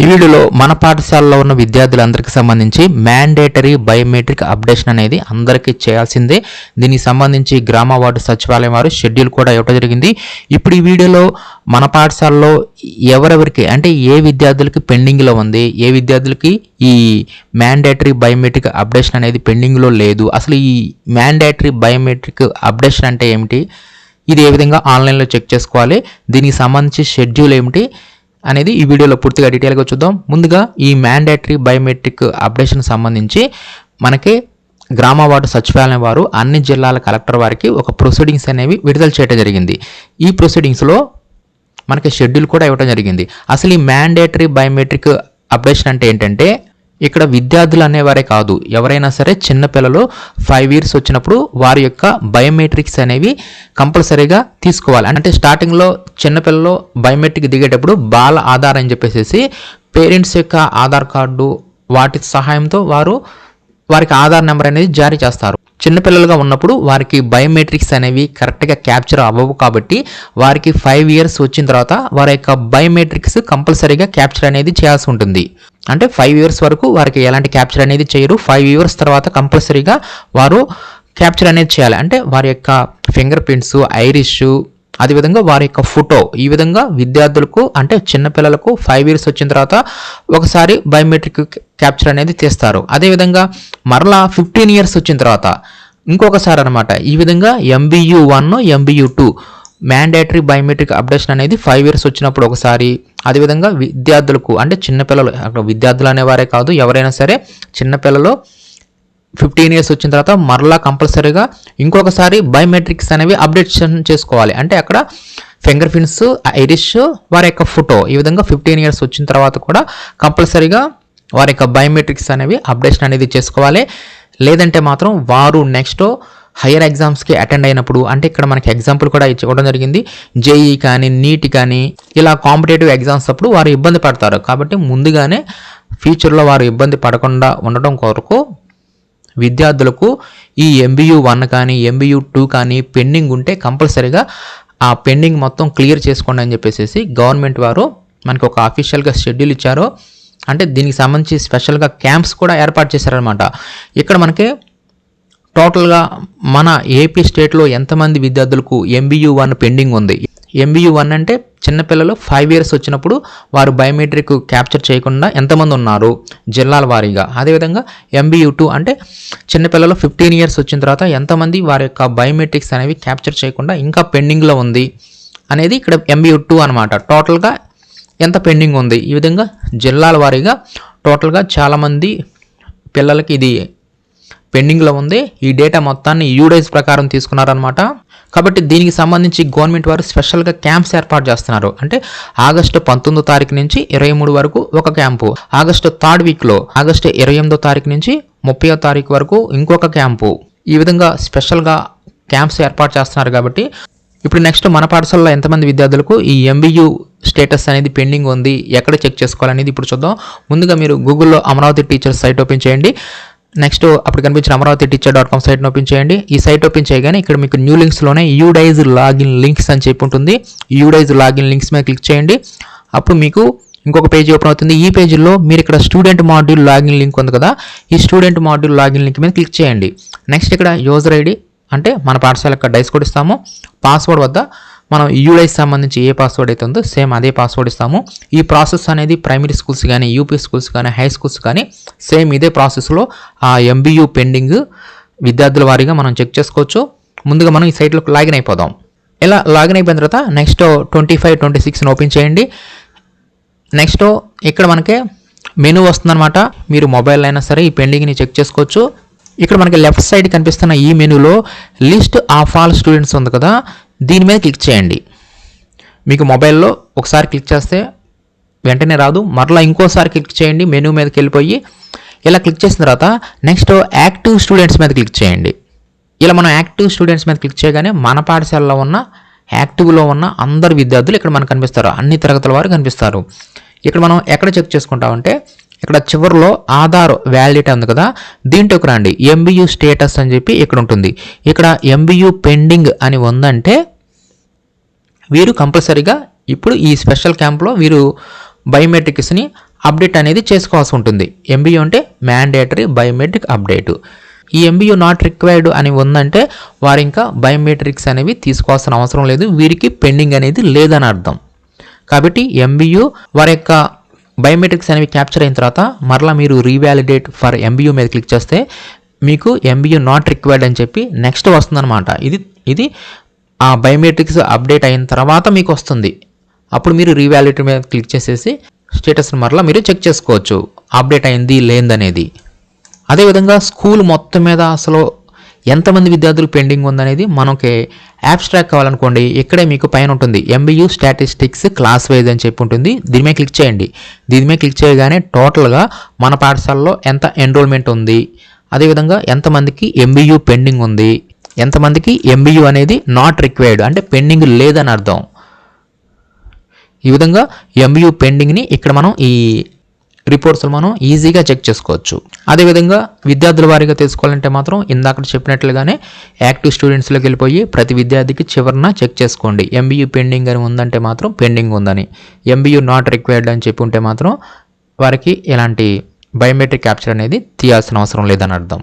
ఈ వీడియోలో మన పాఠశాలలో ఉన్న విద్యార్థులందరికీ సంబంధించి మ్యాండేటరీ బయోమెట్రిక్ అప్డేషన్ అనేది అందరికీ చేయాల్సిందే. దీనికి సంబంధించి గ్రామ వార్డు సచివాలయం వారు షెడ్యూల్ కూడా ఇవ్వడం జరిగింది. ఇప్పుడు ఈ వీడియోలో మన పాఠశాలలో ఎవరెవరికి అంటే ఏ విద్యార్థులకి పెండింగ్లో ఉంది ఏ విద్యార్థులకి ఈ మ్యాండేటరీ బయోమెట్రిక్ అప్డేషన్ అనేది పెండింగ్లో లేదు. అసలు ఈ మ్యాండేటరీ బయోమెట్రిక్ అప్డేషన్ అంటే ఏమిటి? ఇది ఏ విధంగా ఆన్లైన్లో చెక్ చేసుకోవాలి? దీనికి సంబంధించి షెడ్యూల్ ఏమిటి? అనేది ఈ వీడియోలో పూర్తిగా డీటెయిల్గా చూద్దాం. ముందుగా ఈ మ్యాండేటరీ బయోమెట్రిక్ అప్డేషన్ సంబంధించి మనకి గ్రామ వార్డు సచివాలయం వారు అన్ని జిల్లాల కలెక్టర్ వారికి ఒక ప్రొసీడింగ్స్ అనేవి విడుదల చేయడం జరిగింది. ఈ ప్రొసీడింగ్స్లో మనకి షెడ్యూల్ కూడా ఇవ్వడం జరిగింది. అసలు ఈ మ్యాండేటరీ బయోమెట్రిక్ అప్డేషన్ అంటే ఏంటంటే ఇక్కడ విద్యార్థులు అనేవారే కాదు. ఎవరైనా సరే చిన్నపిల్లలు ఫైవ్ ఇయర్స్ వచ్చినప్పుడు వారి యొక్క బయోమెట్రిక్స్ అనేవి కంపల్సరీగా తీసుకోవాలి. అంటే స్టార్టింగ్లో చిన్నపిల్లలు బయోమెట్రిక్ దిగేటప్పుడు బాల ఆధార్ అని చెప్పేసి పేరెంట్స్ యొక్క ఆధార్ కార్డు వాటి సహాయంతో వారు వారికి ఆధార్ నెంబర్ అనేది జారీ చేస్తారు. చిన్నపిల్లలుగా ఉన్నప్పుడు వారికి బయోమెట్రిక్స్ అనేవి కరెక్ట్గా క్యాప్చర్ అవ్వవు కాబట్టి వారికి ఫైవ్ ఇయర్స్ వచ్చిన తర్వాత వారి యొక్క బయోమెట్రిక్స్ కంపల్సరీగా క్యాప్చర్ అనేది చేయాల్సి ఉంటుంది. అంటే ఫైవ్ ఇయర్స్ వరకు వారికి ఎలాంటి క్యాప్చర్ అనేది చేయరు. ఫైవ్ ఇయర్స్ తర్వాత కంపల్సరీగా వారు క్యాప్చర్ అనేది చేయాలి. అంటే వారి యొక్క ఫింగర్ ప్రింట్స్ ఐరిష్ అదేవిధంగా వారి యొక్క ఫోటో ఈ విధంగా విద్యార్థులకు అంటే చిన్నపిల్లలకు ఫైవ్ ఇయర్స్ వచ్చిన తర్వాత ఒకసారి బయోమెట్రిక్ క్యాప్చర్ అనేది తీస్తారు. అదేవిధంగా మరలా ఫిఫ్టీన్ ఇయర్స్ వచ్చిన తర్వాత ఇంకొకసారి అనమాట ఈ విధంగా MBU one MBU two mandatory biometric updation అనేది ఫైవ్ ఇయర్స్ వచ్చినప్పుడు ఒకసారి అదేవిధంగా విద్యార్థులకు అంటే చిన్నపిల్లలు అక్కడ విద్యార్థులు అనేవారే కాదు ఎవరైనా సరే చిన్నపిల్లలు ఫిఫ్టీన్ ఇయర్స్ వచ్చిన తర్వాత మరలా కంపల్సరీగా ఇంకొకసారి బయోమెట్రిక్స్ అనేవి అప్డేషన్ చేసుకోవాలి. అంటే అక్కడ ఫింగర్ ప్రింట్స్ ఐరిష్ వారి యొక్క ఫోటో ఈ విధంగా ఫిఫ్టీన్ ఇయర్స్ వచ్చిన తర్వాత కూడా కంపల్సరీగా వారి యొక్క బయోమెట్రిక్స్ అనేవి అప్డేషన్ అనేది చేసుకోవాలి. లేదంటే మాత్రం వారు నెక్స్ట్ హైయర్ ఎగ్జామ్స్కి అటెండ్ అయినప్పుడు అంటే ఇక్కడ మనకి ఎగ్జాంపుల్ కూడా ఇవ్వడం జరిగింది. జేఈ కానీ నీట్ కానీ ఇలా కాంపిటేటివ్ ఎగ్జామ్స్ అప్పుడు వారు ఇబ్బంది పడతారు. కాబట్టి ముందుగానే ఫ్యూచర్లో వారు ఇబ్బంది పడకుండా ఉండటం కొరకు విద్యార్థులకు ఈ ఎంబీయూ వన్ కానీ ఎంబీయూ టూ కానీ పెండింగ్ ఉంటే కంపల్సరీగా ఆ పెండింగ్ మొత్తం క్లియర్ చేసుకోండి అని చెప్పేసి గవర్నమెంట్ వారు మనకు ఒక అఫీషియల్గా షెడ్యూల్ ఇచ్చారు. అంటే దీనికి సంబంధించి స్పెషల్గా క్యాంప్స్ కూడా ఏర్పాటు చేశారనమాట ఇక్కడ మనకి టోటల్గా మన ఏపీ స్టేట్లో ఎంతమంది విద్యార్థులకు ఎంబీయూ వన్ పెండింగ్ ఉంది? ఎంబీయూ వన్ అంటే చిన్నపిల్లలు ఫైవ్ ఇయర్స్ వచ్చినప్పుడు వారు బయోమెట్రిక్ క్యాప్చర్ చేయకుండా ఎంతమంది ఉన్నారు? జిల్లాల వారీగా. అదేవిధంగా ఎంబీయూ టూ అంటే చిన్నపిల్లలు ఫిఫ్టీన్ ఇయర్స్ వచ్చిన తర్వాత ఎంతమంది వారి యొక్క బయోమెట్రిక్స్ అనేవి క్యాప్చర్ చేయకుండా ఇంకా పెండింగ్లో ఉంది? అనేది ఇక్కడ ఎంబీయూ టూ అనమాట టోటల్గా ఎంత పెండింగ్ ఉంది? ఈ విధంగా జిల్లాల వారీగా టోటల్గా చాలామంది పిల్లలకి ఇది పెండింగ్లో ఉంది. ఈ డేటా మొత్తాన్ని యూడేస్ ప్రకారం తీసుకున్నారనమాట కాబట్టి దీనికి సంబంధించి గవర్నమెంట్ వారు స్పెషల్గా క్యాంప్స్ ఏర్పాటు చేస్తున్నారు. అంటే ఆగస్టు పంతొమ్మిదో తారీఖు నుంచి ఇరవై మూడు వరకు ఒక క్యాంపు ఆగస్టు థర్డ్ వీక్లో ఆగస్టు ఇరవై ఎనిమిదో తారీఖు నుంచి ముప్పై తారీఖు వరకు ఇంకొక క్యాంపు. ఈ విధంగా స్పెషల్గా క్యాంప్స్ ఏర్పాటు చేస్తున్నారు కాబట్టి ఇప్పుడు నెక్స్ట్ మన పాఠశాలలో ఎంతమంది విద్యార్థులకు ఈ ఎంబీయూ స్టేటస్ అనేది పెండింగ్ ఉంది ఎక్కడ చెక్ చేసుకోవాలనేది ఇప్పుడు చూద్దాం. ముందుగా మీరు గూగుల్లో అమరావతి టీచర్స్ సైట్ ఓపెన్ చేయండి. నెక్స్ట్ అప్పుడు కనిపించిన అమరావతి టీచర్ డాట్ కామ్ సైట్ని ఓపెన్ చేయండి. ఈ సైట్ ఓపెన్ చేయగానే ఇక్కడ మీకు న్యూ లింక్స్లోనే యూడైజ్ లాగిన్ లింక్స్ అని చెప్పి ఉంటుంది. యూడైజ్ లాగిన్ లింక్స్ మీద క్లిక్ చేయండి. అప్పుడు మీకు ఇంకొక పేజీ ఓపెన్ అవుతుంది. ఈ పేజీలో మీరు ఇక్కడ స్టూడెంట్ మాడ్యూల్ లాగిన్ లింక్ ఉంది కదా ఈ స్టూడెంట్ మాడ్యూల్ లాగిన్ లింక్ మీద క్లిక్ చేయండి. నెక్స్ట్ ఇక్కడ యూజర్ ఐడి అంటే మన పాఠశాల యొక్క డైస్ కోడ్ ఇస్తాము. పాస్వర్డ్ వద్ద మనం యూఐకి సంబంధించి ఏ పాస్వర్డ్ అయితే ఉందో సేమ్ అదే పాస్వర్డ్ ఇస్తాము. ఈ ప్రాసెస్ అనేది ప్రైమరీ స్కూల్స్ కానీ యూపీ స్కూల్స్ కానీ హై స్కూల్స్ కానీ సేమ్ ఇదే ప్రాసెస్లో ఆ ఎంబీయూ పెండింగ్ విద్యార్థుల వారీగా మనం చెక్ చేసుకోవచ్చు. ముందుగా మనం ఈ సైట్లోకి లాగిన్ అయిపోదాం. ఇలా లాగిన్ అయిపోయిన తర్వాత నెక్స్ట్ ట్వంటీ ఫైవ్ ట్వంటీ సిక్స్ని ఓపెన్ చేయండి. నెక్స్ట్ ఇక్కడ మనకి మెనూ వస్తుందన్నమాట. మీరు మొబైల్ అయినా సరే ఈ పెండింగ్ని చెక్ చేసుకోవచ్చు. ఇక్కడ మనకి లెఫ్ట్ సైడ్ కనిపిస్తున్న ఈ మెనూలో లిస్ట్ ఆఫ్ ఆల్ స్టూడెంట్స్ ఉంది కదా. దీని మీద క్లిక్ చేయండి. మీకు మొబైల్లో ఒకసారి క్లిక్ చేస్తే వెంటనే రాదు. మరలా ఇంకోసారి క్లిక్ చేయండి. మెనూ మీదకి వెళ్ళిపోయి ఇలా క్లిక్ చేసిన తర్వాత నెక్స్ట్ యాక్టివ్ స్టూడెంట్స్ మీద క్లిక్ చేయండి. ఇలా మనం యాక్టివ్ స్టూడెంట్స్ మీద క్లిక్ చేయగానే మన పాఠశాలలో ఉన్న యాక్టివ్లో ఉన్న అందరు విద్యార్థులు ఇక్కడ మనకు కనిపిస్తారు. అన్ని తరగతుల వారు కనిపిస్తారు. ఇక్కడ మనం ఎక్కడ చెక్ చేసుకుంటామంటే ఇక్కడ చివరిలో ఆధార్ వ్యాలిడిటీ ఉంది కదా? దీంట్లోకి రండి. ఎంబీయూ స్టేటస్ అని చెప్పి ఇక్కడ ఉంటుంది. ఇక్కడ ఎంబీయూ పెండింగ్ అని ఉందంటే వీరు కంపల్సరీగా ఇప్పుడు ఈ స్పెషల్ క్యాంప్లో వీరు బయోమెట్రిక్స్ని అప్డేట్ అనేది చేసుకోవాల్సి ఉంటుంది. ఎంబీయూ అంటే మ్యాండేటరీ బయోమెట్రిక్ అప్డేట్ ఈ ఎంబీయూ నాట్ రిక్వైర్డ్ అని ఉందంటే వారు ఇంకా బయోమెట్రిక్స్ అనేవి తీసుకోవాల్సిన అవసరం లేదు. వీరికి పెండింగ్ అనేది లేదని అర్థం. కాబట్టి ఎంబీయూ వారి యొక్క బయోమెట్రిక్స్ అనేవి క్యాప్చర్ అయిన తర్వాత మరలా మీరు రీవాలిడేట్ ఫర్ ఎంబీయూ మీద క్లిక్ చేస్తే మీకు ఎంబీయూ నాట్ రిక్వైర్డ్ అని చెప్పి నెక్స్ట్ వస్తుందన్నమాట. ఇది ఇది ఆ బయోమెట్రిక్స్ అప్డేట్ అయిన తర్వాత మీకు వస్తుంది. అప్పుడు మీరు రీవాలిడేట్ మీద క్లిక్ చేసేసి స్టేటస్ని మరలా మీరు చెక్ చేసుకోవచ్చు. అప్డేట్ అయింది లేదనేది అదేవిధంగా స్కూల్ మొత్తం మీద అసలు ఎంతమంది విద్యార్థులు పెండింగ్ ఉందనేది మనకి యాబ్స్ట్రాక్ట్ కావాలనుకోండి ఇక్కడే మీకు పైన ఉంటుంది. ఎంబీయూ స్టాటిస్టిక్స్ క్లాస్ వైజ్ అని చెప్పి ఉంటుంది. దీని మీద క్లిక్ చేయండి. దీని మీద క్లిక్ చేయగానే టోటల్గా మన పాఠశాలలో ఎంత ఎన్రోల్మెంట్ ఉంది? అదేవిధంగా ఎంతమందికి ఎంబీయూ పెండింగ్ ఉంది? ఎంతమందికి ఎంబీయూ అనేది నాట్ రిక్వైర్డ్ అంటే పెండింగ్ లేదని అర్థం. ఈ విధంగా ఎంబీయూ పెండింగ్ని ఇక్కడ మనం ఈ రిపోర్ట్స్లో మనం ఈజీగా చెక్ చేసుకోవచ్చు. అదేవిధంగా విద్యార్థుల వారీగా తీసుకోవాలంటే మాత్రం ఇందాక చెప్పినట్లుగానే యాక్టివ్ స్టూడెంట్స్లోకి వెళ్ళిపోయి ప్రతి విద్యార్థికి చివరన చెక్ చేసుకోండి. ఎంబీయూ పెండింగ్ అని ఉందంటే మాత్రం పెండింగ్ ఉందని. ఎంబీయూ నాట్ రిక్వైర్డ్ అని చెప్పి ఉంటే మాత్రం వారికి ఎలాంటి బయోమెట్రిక్ క్యాప్చర్ అనేది తీయాల్సిన అవసరం లేదని అర్థం.